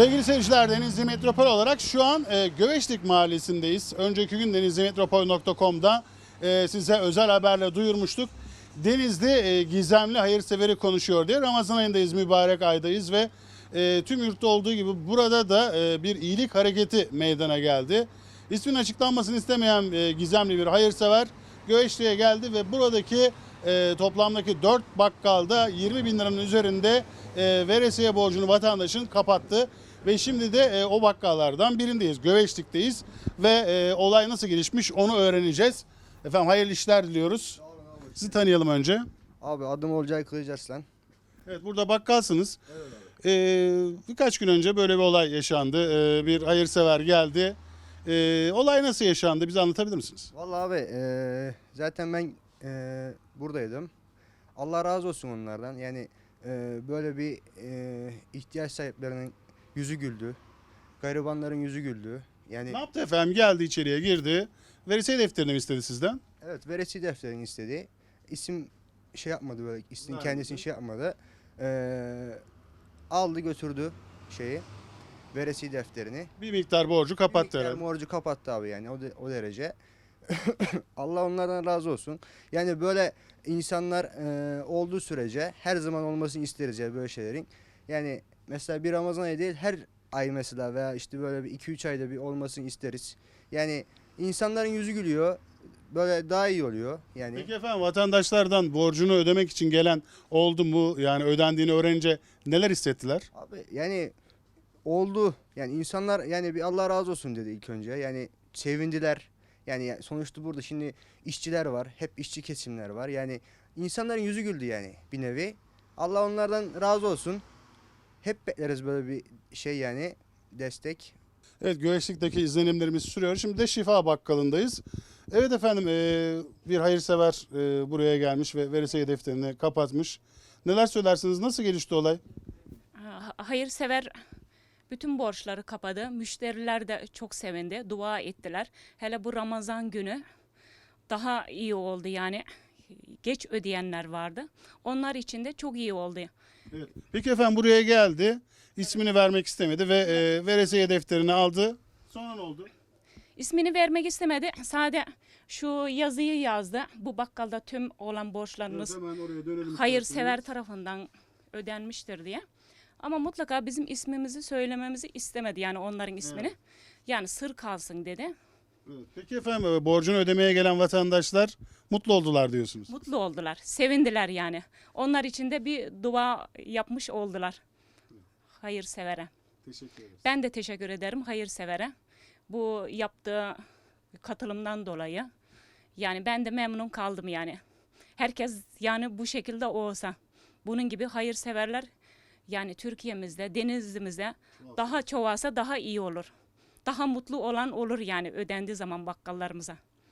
Sevgili seyirciler Denizli Metropol olarak şu an e, Göveçlik Mahallesi'ndeyiz. Önceki gün denizlimetropol.com'da e, size özel haberle duyurmuştuk. Denizli e, gizemli hayırseveri konuşuyor diye Ramazan ayındayız, mübarek aydayız ve e, tüm yurtta olduğu gibi burada da e, bir iyilik hareketi meydana geldi. İsmin açıklanmasını istemeyen e, gizemli bir hayırsever Göveçli'ye geldi ve buradaki e, toplamdaki 4 bakkalda 20 bin liranın üzerinde e, veresiye borcunu vatandaşın kapattı. Ve şimdi de e, o bakkallardan birindeyiz. Göveçlik'teyiz ve e, olay nasıl gelişmiş onu öğreneceğiz. Efendim hayırlı işler diliyoruz. Sizi tanıyalım önce. Abi adım Olcay Kılıcarslan. Evet burada bakkalsınız. Ee, birkaç gün önce böyle bir olay yaşandı. Ee, bir hayırsever geldi. Ee, olay nasıl yaşandı? Bize anlatabilir misiniz? Vallahi abi eee, zaten ben eee, buradaydım. Allah razı olsun onlardan. Yani eee, böyle bir eee, ihtiyaç sahiplerinin yüzü güldü. Garibanların yüzü güldü. Yani Ne yaptı efendim? Geldi içeriye girdi. Veresiye defterini mi istedi sizden? evet veresi defterini istedi. İsim şey yapmadı böyle isim Vermedi. kendisini şey yapmadı. Eee, aldı götürdü şeyi. Veresi defterini. Bir miktar borcu kapattı Miktar herhalde. Borcu kapattı abi yani o, de- o derece. Allah onlardan razı olsun. Yani böyle insanlar e, olduğu sürece her zaman olmasını isteriz ya böyle şeylerin. Yani mesela bir Ramazan ayı değil her ay mesela veya işte böyle bir 2-3 ayda bir olmasını isteriz. Yani insanların yüzü gülüyor. Böyle daha iyi oluyor. Yani Peki efendim vatandaşlardan borcunu ödemek için gelen oldu mu? Yani ödendiğini öğrenince neler hissettiler? Abi yani oldu. Yani insanlar yani bir Allah razı olsun dedi ilk önce. Yani sevindiler. Yani sonuçta burada şimdi işçiler var. Hep işçi kesimler var. Yani insanların yüzü güldü yani bir nevi. Allah onlardan razı olsun. Hep bekleriz böyle bir şey yani destek. Evet Göğeçlik'teki izlenimlerimiz sürüyor. Şimdi de Şifa Bakkalı'ndayız. Evet efendim e, bir hayırsever e, buraya gelmiş ve veresiye defterini kapatmış. Neler söylersiniz? Nasıl gelişti olay? Ha- Hayırsever bütün borçları kapadı. Müşteriler de çok sevindi. Dua ettiler. Hele bu Ramazan günü daha iyi oldu yani. Geç ödeyenler vardı. Onlar için de çok iyi oldu. Evet. Peki efendim buraya geldi. İsmini vermek istemedi ve e, veresiye defterini aldı. Sonra ne oldu? İsmini vermek istemedi. Sade şu yazıyı yazdı. Bu bakkalda tüm olan hemen oraya dönelim. hayırsever tarafından ödenmiştir diye. Ama mutlaka bizim ismimizi söylememizi istemedi yani onların ismini. Yani sır kalsın dedi. Evet. Peki efendim e, borcunu ödemeye gelen vatandaşlar mutlu oldular diyorsunuz. Mutlu oldular, sevindiler yani. Onlar için de bir dua yapmış oldular. Hayırsevere. Teşekkür ederiz. Ben de teşekkür ederim hayırsevere. Bu yaptığı katılımdan dolayı. Yani ben de memnun kaldım yani. Herkes yani bu şekilde olsa. Bunun gibi hayırseverler yani Türkiye'mizde, denizimizde daha çoğalsa daha iyi olur. Daha mutlu olan olur yani ödendiği zaman bakkallarımıza.